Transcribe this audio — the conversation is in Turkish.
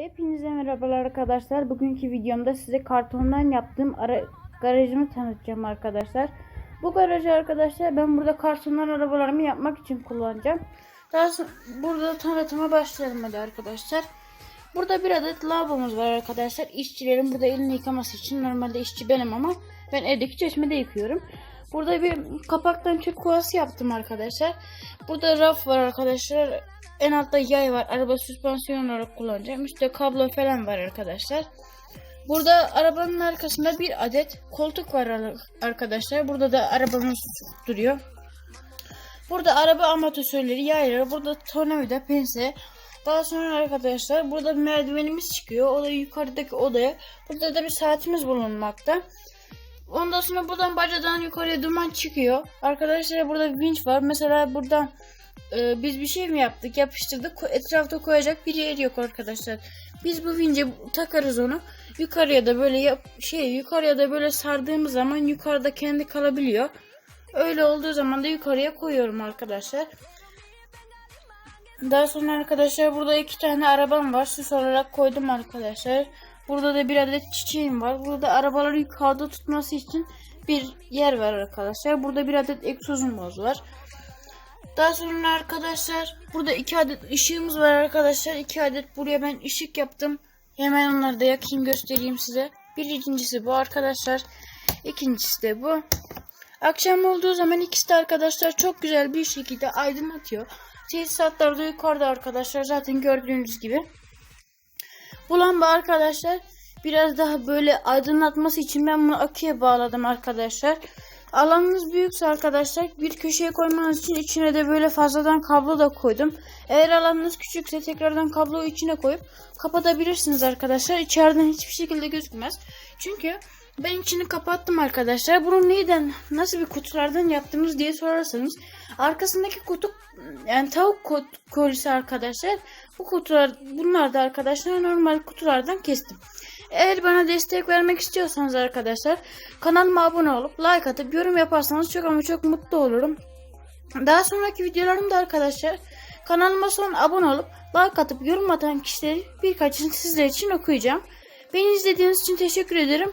Hepinize merhabalar arkadaşlar. Bugünkü videomda size kartondan yaptığım ara garajımı tanıtacağım arkadaşlar. Bu garajı arkadaşlar ben burada kartondan arabalarımı yapmak için kullanacağım. Daha sonra burada tanıtıma başlayalım hadi arkadaşlar. Burada bir adet lavabomuz var arkadaşlar. İşçilerin burada elini yıkaması için. Normalde işçi benim ama ben evdeki çeşmede yıkıyorum. Burada bir kapaktan çöp kovası yaptım arkadaşlar. Burada raf var arkadaşlar. En altta yay var. Araba süspansiyon olarak kullanacağım. Üstte kablo falan var arkadaşlar. Burada arabanın arkasında bir adet koltuk var ar- arkadaşlar. Burada da arabamız duruyor. Burada araba amortisörleri, yayları, burada tornavida, pense. Daha sonra arkadaşlar burada merdivenimiz çıkıyor. O da yukarıdaki odaya. Burada da bir saatimiz bulunmakta. Ondan sonra buradan bacadan yukarıya duman çıkıyor. Arkadaşlar burada bir vinç var. Mesela buradan e, biz bir şey mi yaptık? Yapıştırdık. Etrafta koyacak bir yer yok arkadaşlar. Biz bu vince takarız onu. Yukarıya da böyle yap şey yukarıya da böyle sardığımız zaman yukarıda kendi kalabiliyor. Öyle olduğu zaman da yukarıya koyuyorum arkadaşlar. Daha sonra arkadaşlar burada iki tane arabam var. Süs olarak koydum arkadaşlar. Burada da bir adet çiçeğim var. Burada arabaları yukarıda tutması için bir yer var arkadaşlar. Burada bir adet egzozumuz var. Daha sonra arkadaşlar burada iki adet ışığımız var arkadaşlar. İki adet buraya ben ışık yaptım. Hemen onları da yakayım göstereyim size. Birincisi bu arkadaşlar. İkincisi de bu. Akşam olduğu zaman ikisi de arkadaşlar çok güzel bir şekilde aydınlatıyor. Tesisatlar da yukarıda arkadaşlar zaten gördüğünüz gibi. Bu lamba arkadaşlar biraz daha böyle aydınlatması için ben bunu aküye bağladım arkadaşlar. Alanınız büyükse arkadaşlar bir köşeye koymanız için içine de böyle fazladan kablo da koydum. Eğer alanınız küçükse tekrardan kabloyu içine koyup kapatabilirsiniz arkadaşlar. İçeriden hiçbir şekilde gözükmez. Çünkü ben içini kapattım arkadaşlar. Bunu neyden, nasıl bir kutulardan yaptınız diye sorarsanız arkasındaki kutu yani tavuk kolisi arkadaşlar. Bu kutular bunlar da arkadaşlar normal kutulardan kestim. Eğer bana destek vermek istiyorsanız arkadaşlar kanalıma abone olup like atıp yorum yaparsanız çok ama çok mutlu olurum. Daha sonraki videolarımda arkadaşlar kanalıma son abone olup like atıp yorum atan kişileri birkaçını sizler için okuyacağım. Beni izlediğiniz için teşekkür ederim.